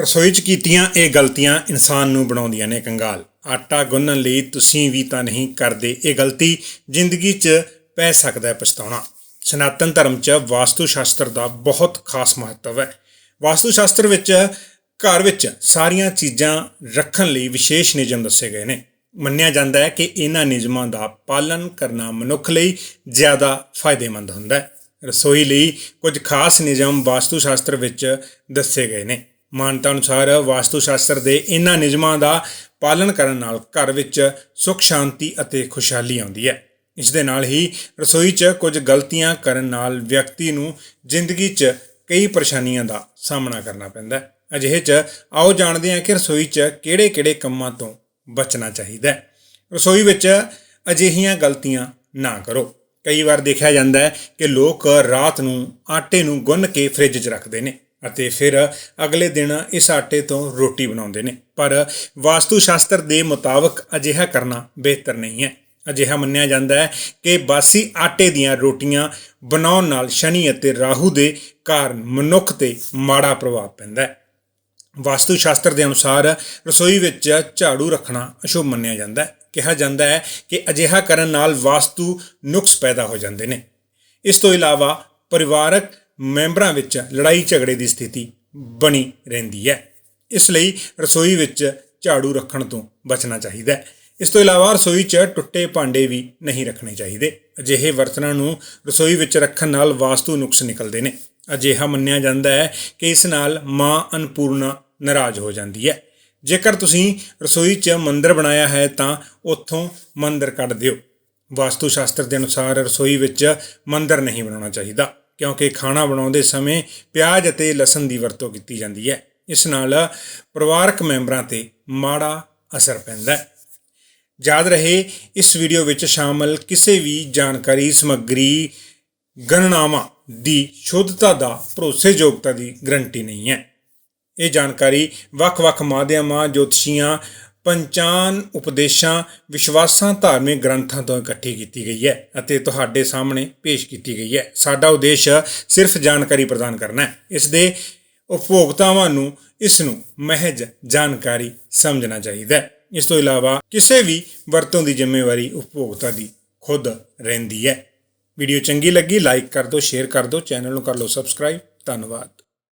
ਰਸੋਈ 'ਚ ਕੀਤੀਆਂ ਇਹ ਗਲਤੀਆਂ ਇਨਸਾਨ ਨੂੰ ਬਣਾਉਂਦੀਆਂ ਨੇ ਕੰਗਾਲ। ਆਟਾ ਗੁੰਨਣ ਲਈ ਤੁਸੀਂ ਵੀ ਤਾਂ ਨਹੀਂ ਕਰਦੇ ਇਹ ਗਲਤੀ, ਜ਼ਿੰਦਗੀ 'ਚ ਪੈ ਸਕਦਾ ਹੈ ਪਛਤਾਉਣਾ। ਸਨਾਤਨ ਧਰਮ 'ਚ ਵਾਸਤੂ ਸ਼ਾਸਤਰ ਦਾ ਬਹੁਤ ਖਾਸ ਮਹੱਤਵ ਹੈ। ਵਾਸਤੂ ਸ਼ਾਸਤਰ ਵਿੱਚ, ਘਰ ਵਿੱਚ ਸਾਰੀਆਂ ਚੀਜ਼ਾਂ ਰੱਖਣ ਲਈ ਵਿਸ਼ੇਸ਼ ਨਿਯਮ ਦੱਸੇ ਗਏ ਨੇ। ਮੰਨਿਆ ਜਾਂਦਾ ਹੈ ਕਿ ਇਹਨਾਂ ਨਿਯਮਾਂ ਦਾ ਪਾਲਣ ਕਰਨਾ ਮਨੁੱਖ ਲਈ ਜ਼ਿਆਦਾ ਫਾਇਦੇਮੰਦ ਹੁੰਦਾ ਹੈ। ਰਸੋਈ ਲਈ ਕੁਝ ਖਾਸ ਨਿਯਮ ਵਾਸਤੂ ਸ਼ਾਸਤਰ ਵਿੱਚ ਦੱਸੇ ਗਏ ਨੇ। ਮਾਨਤਾ ਅਨੁਸਾਰ ਵਾਸਤੂ ਸ਼ਾਸਤਰ ਦੇ ਇਹਨਾਂ ਨਿਯਮਾਂ ਦਾ ਪਾਲਣ ਕਰਨ ਨਾਲ ਘਰ ਵਿੱਚ ਸੁਖ, ਸ਼ਾਂਤੀ ਅਤੇ ਖੁਸ਼ਹਾਲੀ ਆਉਂਦੀ ਹੈ। ਇਸ ਦੇ ਨਾਲ ਹੀ ਰਸੋਈ 'ਚ ਕੁਝ ਗਲਤੀਆਂ ਕਰਨ ਨਾਲ ਵਿਅਕਤੀ ਨੂੰ ਜ਼ਿੰਦਗੀ 'ਚ ਕਈ ਪਰੇਸ਼ਾਨੀਆਂ ਦਾ ਸਾਹਮਣਾ ਕਰਨਾ ਪੈਂਦਾ ਹੈ। ਅਜਿਹੇ 'ਚ ਆਓ ਜਾਣਦੇ ਹਾਂ ਕਿ ਰਸੋਈ 'ਚ ਕਿਹੜੇ-ਕਿਹੜੇ ਕੰਮਾਂ ਤੋਂ ਬਚਣਾ ਚਾਹੀਦਾ ਹੈ। ਰਸੋਈ ਵਿੱਚ ਅਜਿਹੀਆਂ ਗਲਤੀਆਂ ਨਾ ਕਰੋ। ਕਈ ਵਾਰ ਦੇਖਿਆ ਜਾਂਦਾ ਹੈ ਕਿ ਲੋਕ ਰਾਤ ਨੂੰ ਆਟੇ ਨੂੰ ਗੁੰਨ ਕੇ ਫ੍ਰਿਜ 'ਚ ਰੱਖਦੇ ਨੇ। ਅਤੇ ਫਿਰ ਅਗਲੇ ਦਿਨ ਇਸ ਆਟੇ ਤੋਂ ਰੋਟੀ ਬਣਾਉਂਦੇ ਨੇ। ਪਰ ਵਾਸਤੂ ਸ਼ਾਸਤਰ ਦੇ ਮੁਤਾਬਕ ਅਜਿਹਾ ਕਰਨਾ ਬਿਹਤਰ ਨਹੀਂ ਹੈ। ਅਜਿਹਾ ਮੰਨਿਆ ਜਾਂਦਾ ਹੈ ਕਿ ਬਾਸੀ ਆਟੇ ਦੀਆਂ ਰੋਟੀਆਂ ਬਣਾਉਣ ਨਾਲ ਸ਼ਨੀ ਅਤੇ ਰਾਹੂ ਦੇ ਕਾਰਨ ਮਨੁੱਖ ਤੇ ਮਾੜਾ ਪ੍ਰਭਾਵ ਪੈਂਦਾ ਹੈ। ਵਾਸਤੂ ਸ਼ਾਸਤਰ ਦੇ ਅਨੁਸਾਰ ਰਸੋਈ ਵਿੱਚ ਝਾੜੂ ਰੱਖਣਾ ਅਸ਼ੁਭ ਮੰਨਿਆ ਜਾਂਦਾ ਹੈ। ਕਿਹਾ ਜਾਂਦਾ ਹੈ ਕਿ ਅਜਿਹਾ ਕਰਨ ਨਾਲ ਵਾਸਤੂ ਨੁਕਸ ਪੈਦਾ ਹੋ ਜਾਂਦੇ ਨੇ। ਇਸ ਤੋਂ ਇਲਾਵਾ ਪਰਿਵਾਰਕ ਮੈਂਬਰਾਂ ਵਿੱਚ ਲੜਾਈ ਝਗੜੇ ਦੀ ਸਥਿਤੀ ਬਣੀ ਰਹਿੰਦੀ ਹੈ। ਇਸ ਲਈ ਰਸੋਈ ਵਿੱਚ ਝਾੜੂ ਰੱਖਣ ਤੋਂ ਬਚਣਾ ਚਾਹੀਦਾ ਹੈ। ਇਸ ਤੋਂ ਇਲਾਵਾ ਰਸੋਈ 'ਚ ਟੁੱਟੇ ਭਾਂਡੇ ਵੀ ਨਹੀਂ ਰੱਖਣੇ ਚਾਹੀਦੇ। ਅਜਿਹੇ ਬਰਤਨਾਂ ਨੂੰ ਰਸੋਈ ਵਿੱਚ ਰੱਖਣ ਨਾਲ ਵਾਸਤੂ ਨੁਕਸ ਨਿਕਲਦੇ ਨੇ। ਅਜਿਹਾ ਮੰਨਿਆ ਜਾਂਦਾ ਹੈ ਕਿ ਇਸ ਨਾਲ ਮਾਂ ਅਨਪੂਰਨਾ ਨਾਰਾਜ਼ ਹੋ ਜਾਂਦੀ ਹੈ। ਜੇਕਰ ਤੁਸੀਂ ਰਸੋਈ 'ਚ ਮੰਦਰ ਬਣਾਇਆ ਹੈ ਤਾਂ ਉੱਥੋਂ ਮੰਦਰ ਕੱਢ ਦਿਓ। ਵਾਸਤੂ ਸ਼ਾਸਤਰ ਦੇ ਅਨੁਸਾਰ ਰਸੋਈ ਵਿੱਚ ਮੰਦਰ ਨਹੀਂ ਬਣਾਉਣਾ ਚਾਹੀਦਾ। ਕਿਉਂਕਿ ਖਾਣਾ ਬਣਾਉਂਦੇ ਸਮੇਂ ਪਿਆਜ਼ ਅਤੇ ਲਸਣ ਦੀ ਵਰਤੋਂ ਕੀਤੀ ਜਾਂਦੀ ਹੈ। ਇਸ ਨਾਲ ਪਰਿਵਾਰਕ ਮੈਂਬਰਾਂ ਤੇ ਮਾੜਾ ਅਸਰ ਪੈਂਦਾ ਹੈ। ਯਾਦ ਰਹੇ, ਇਸ ਵੀਡੀਓ ਵਿੱਚ ਸ਼ਾਮਲ ਕਿਸੇ ਵੀ ਜਾਣਕਾਰੀ ਸਮੱਗਰੀ ਗਣਨਾਵਾਂ ਦੀ ਸ਼ੁੱਧਤਾ ਦਾ ਭਰੋਸੇਯੋਗਤਾ ਦੀ ਗਰੰਟੀ ਨਹੀਂ ਹੈ। ਇਹ ਜਾਣਕਾਰੀ ਵੱਖ-ਵੱਖ ਮਾਧਿਅਮਾਂ, ਜੋਤਸ਼ੀਆਂ ਪੰਚਾਨ ਉਪਦੇਸ਼ਾਂ, ਵਿਸ਼ਵਾਸਾਂ, ਧਾਰਮਿਕ ਗ੍ਰੰਥਾਂ ਤੋਂ ਇਕੱਠੀ ਕੀਤੀ ਗਈ ਹੈ ਅਤੇ ਤੁਹਾਡੇ ਸਾਹਮਣੇ ਪੇਸ਼ ਕੀਤੀ ਗਈ ਹੈ। ਸਾਡਾ ਉਦੇਸ਼ ਸਿਰਫ ਜਾਣਕਾਰੀ ਪ੍ਰਦਾਨ ਕਰਨਾ ਹੈ। ਇਸ ਦੇ ਉਪਭੋਗਤਾਵਾਂ ਨੂੰ, ਇਸ ਨੂੰ ਮਹਿਜ ਜਾਣਕਾਰੀ ਸਮਝਣਾ ਚਾਹੀਦਾ ਹੈ। ਇਸ ਤੋਂ ਇਲਾਵਾ ਕਿਸੇ ਵੀ ਵਰਤੋਂ ਦੀ ਜ਼ਿੰਮੇਵਾਰੀ ਉਪਭੋਗਤਾ ਦੀ ਖੁਦ ਰਹਿੰਦੀ ਹੈ। ਵੀਡੀਓ ਚੰਗੀ ਲੱਗੀ, ਲਾਈਕ ਕਰ ਦਿਓ, ਸ਼ੇਅਰ ਕਰ ਦਿਓ, ਚੈਨਲ ਨੂੰ ਕਰ ਲਓ ਸਬਸਕ੍ਰਾਈਬ। ਧੰਨਵਾਦ।